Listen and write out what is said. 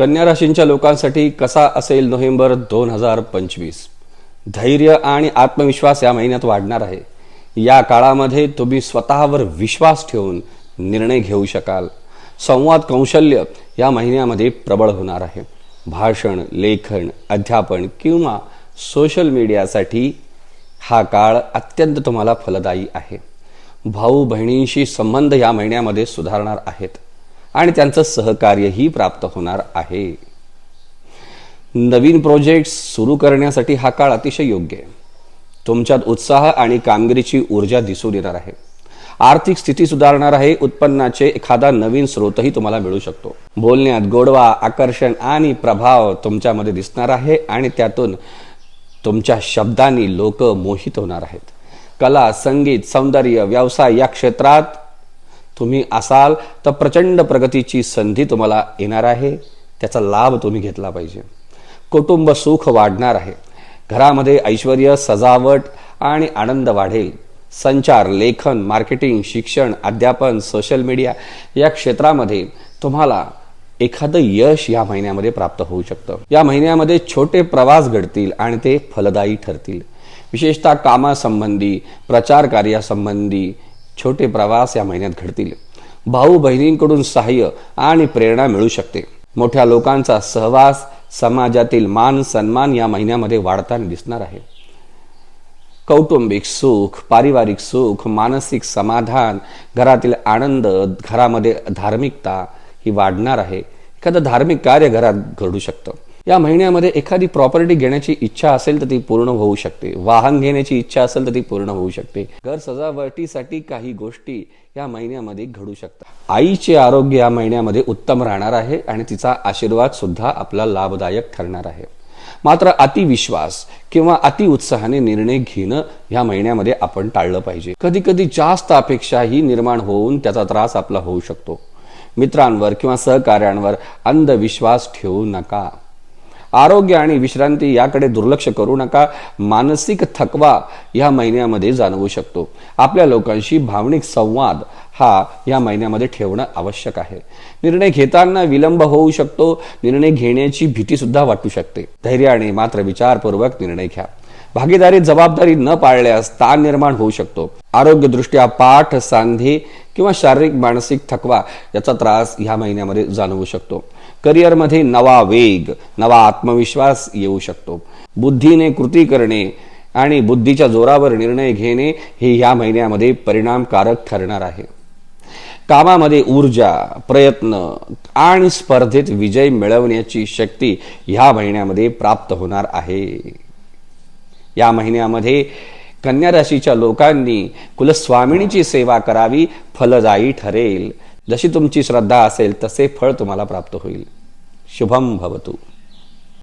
कन्या राशींच्या लोकांसाठी कसा असेल नोव्हेंबर दोन हजार पंचवीस? धैर्य आणि आत्मविश्वास या महिन्यात वाढणार आहे. या काळामध्ये तुम्ही स्वतःवर विश्वास ठेवून निर्णय घेऊ शकाल. संवाद कौशल्य या महिन्यामध्ये प्रबळ होणार आहे. भाषण लेखन अध्यापन किंवा सोशल मीडियासाठी हा काळ अत्यंत तुम्हाला फलदायी आहे. भाऊ बहिणींशी संबंध या महिन्यामध्ये सुधारणार आहेत. आणि त्यांचं सहकार्यही प्राप्त होणार आहे. नवीन प्रोजेक्ट सुरू करण्यासाठी हा काळ अतिशय योग्य आहे. तुमच्यात उत्साह आणि कामगिरीची ऊर्जा दिसून येणार आहे. आर्थिक स्थिती सुधारणार आहे. उत्पन्नाचे एखादा नवीन स्रोतही तुम्हाला मिळू शकतो. बोलण्यात गोडवा आकर्षण आणि प्रभाव तुमच्यामध्ये दिसणार आहे आणि त्यातून तुमच्या शब्दांनी लोक मोहित होणार आहेत. कला संगीत सौंदर्य व्यवसाय या क्षेत्रात तुम्ही असाल तर प्रचंड प्रगतीची संधी तुम्हाला येणार आहे. त्याचा लाभ तुम्ही घेतला पाहिजे. कुटुंब सुख वाढणार आहे. घरामध्ये ऐश्वर सजावट आणि आनंद वाढेल. संचार लेखन मार्केटिंग शिक्षण अध्यापन सोशल मीडिया या क्षेत्रामध्ये तुम्हाला एखादं यश या महिन्यामध्ये प्राप्त होऊ शकतं. या महिन्यामध्ये छोटे प्रवास घडतील आणि ते फलदायी ठरतील. विशेषतः कामासंबंधी प्रचार कार्यासंबंधी छोटे प्रवास या महिन्यात घडतील. भाऊ बहिणींकडून सहाय्य आणि प्रेरणा मिळू शकते. मोठ्या लोकांचा सहवास समाजातील मान सन्मान या महिन्यामध्ये वाढताना दिसणार आहे. कौटुंबिक सुख पारिवारिक सुख मानसिक समाधान घरातील आनंद घरामध्ये धार्मिकता ही वाढणार आहे. एखादं धार्मिक कार्य घरात घडू शकतं. या महिन्यामध्ये एखादी प्रॉपर्टी घेण्याची इच्छा असेल तर ती पूर्ण होऊ शकते. वाहन घेण्याची इच्छा असेल तर ती पूर्ण होऊ शकते. घर सजावटीसाठी काही गोष्टी या महिन्यामध्ये घडू शकतात. आईचे आरोग्य या महिन्यामध्ये उत्तम राहणार आहे आणि तिचा आशीर्वाद सुद्धा आपला लाभदायक ठरणार आहे. मात्र अतिविश्वास किंवा अति उत्साहाने निर्णय घेणं या महिन्यामध्ये आपण टाळलं पाहिजे. कधी कधी जास्त अपेक्षाही निर्माण होऊन त्याचा त्रास आपला होऊ शकतो. मित्रांवर किंवा सहकार्यांवर अंधविश्वास ठेवू नका. आरोग्य आणि विश्रांती याकडे दुर्लक्ष करू नका. मानसिक थकवा या महिन्यामध्ये जाणवू शकतो. आपल्या लोकांशी भावनिक संवाद हा या महिन्यामध्ये ठेवणं आवश्यक आहे. निर्णय घेताना विलंब होऊ शकतो. निर्णय घेण्याची भीती सुद्धा वाटू शकते. धैर्याने मात्र विचारपूर्वक निर्णय घ्या. भागीदारी जबाबदारी न पाळल्यास ताण निर्माण होऊ शकतो. आरोग्यदृष्ट्या पाठ सांधे किंवा शारीरिक मानसिक थकवा याचा त्रास ह्या महिन्यामध्ये जाणवू शकतो. करिअरमध्ये नवा वेग नवा आत्मविश्वास येऊ शकतो. बुद्धीने कृती करणे आणि बुद्धीच्या जोरावर निर्णय घेणे हे ह्या महिन्यामध्ये परिणामकारक ठरणार आहे. कामामध्ये ऊर्जा प्रयत्न आणि स्पर्धेत विजय मिळवण्याची शक्ती ह्या महिन्यामध्ये प्राप्त होणार आहे. या महिन्यामध्ये कन्या राशीच्या लोकांनी कुलस्वामिनीची सेवा करावी फलदायी ठरेल. जशी तुमची श्रद्धा असेल तसे फळ तुम्हाला प्राप्त होईल. शुभम भवतु.